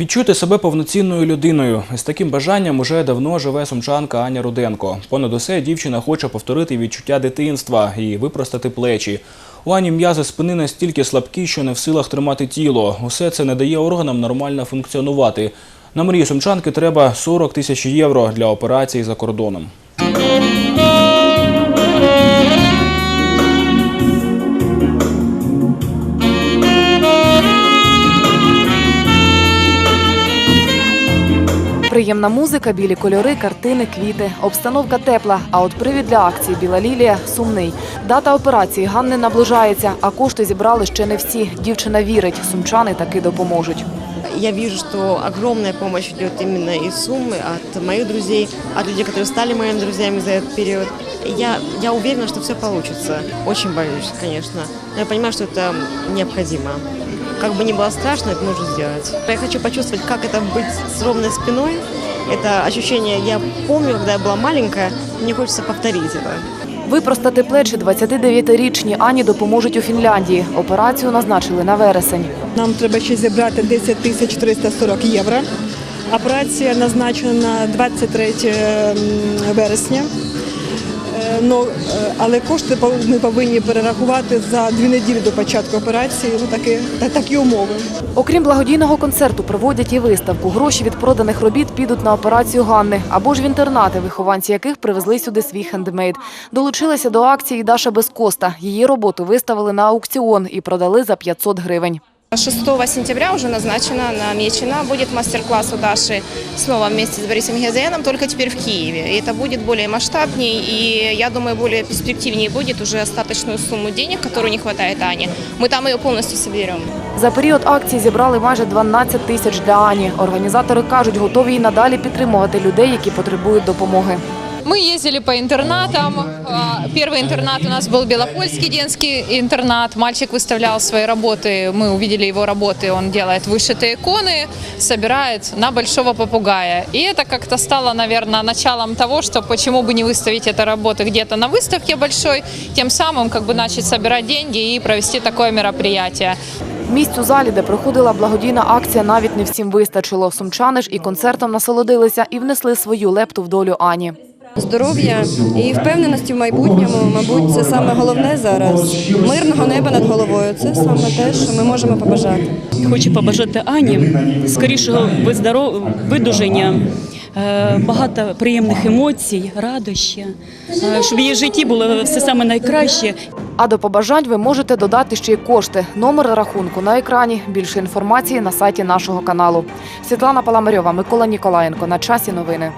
Відчути себе повноцінною людиною. З таким бажанням уже давно живе сумчанка Аня Руденко. Понад усе дівчина хоче повторити відчуття дитинства і випростати плечі. У Ані м'язи спини настільки слабкі, що не в силах тримати тіло. Усе це не дає органам нормально функціонувати. На мрії сумчанки треба 40 тисяч євро для операції за кордоном. Приємна музика, білі кольори, картини, квіти. Обстановка тепла. А от привід для акції Біла лілія сумний. Дата операції Ганни наближається, а кошти зібрали ще не всі. Дівчина вірить, сумчани таки допоможуть. Я вижу, что огромная помощь идет именно из суммы от моих друзей, от людей, которые стали моими друзьями за этот период. Я, я уверена, что все получится. Очень боюсь, конечно. Но я понимаю, что это необходимо. Как бы ни было страшно, это нужно сделать. Я хочу почувствовать, как это быть с ровной спиной. Это ощущение я помню, когда я была маленькая. Мне хочется повторить это. Випростати плечі 29-річні Ані допоможуть у Фінляндії. Операцію назначили на вересень. Нам треба ще зібрати 10 тисяч 340 євро. Операція назначена на 23 м, вересня. Е, е, але кошти ми повинні перерахувати за дві неділі до початку операції. Ну такі, та- такі умови. Окрім благодійного концерту, проводять і виставку. Гроші від проданих робіт підуть на операцію Ганни або ж в інтернати, вихованці яких привезли сюди свій хендмейд. Долучилася до акції Даша Безкоста. Її роботу виставили на аукціон і продали за 500 гривень. 6 сентября уже назначено, намечено. Будет мастер-класс у Даши снова вместе с Борисом Гезеяном, только теперь в Киеве. И это будет более масштабней и, я думаю, более перспективнее будет уже остаточную сумму денег, которую не хватает Ане. Мы там ее полностью соберем. За період акції зібрали майже 12 тисяч для Ані. Організатори кажуть, готові і надалі підтримувати людей, які потребують допомоги. Мы ездили по интернатам. А, Первый интернат у нас был Белопольский детский интернат. Мальчик выставлял свои работы. Мы увидели его работы. Он делает вышитые иконы, собирает на большого попугая. И это как-то стало, наверное, началом того, что почему бы не выставить это работы где-то на выставке большой, тем самым как бы начать собирать деньги и провести такое мероприятие. Місць у залі, де проходила благодійна акція, навіть не всім вистачило. Сумчани ж і концертом насолодилися і внесли свою лепту в долю Ані. Здоров'я і впевненості в майбутньому, мабуть, це саме головне зараз. Мирного неба над головою це саме те, що ми можемо побажати. Хочу побажати Ані скорішого видуження, е, багато приємних емоцій, радощі, е, щоб в її житті було все саме найкраще. А до побажань ви можете додати ще й кошти. Номер рахунку на екрані. Більше інформації на сайті нашого каналу. Світлана Паламарьова, Микола Ніколаєнко. На часі новини.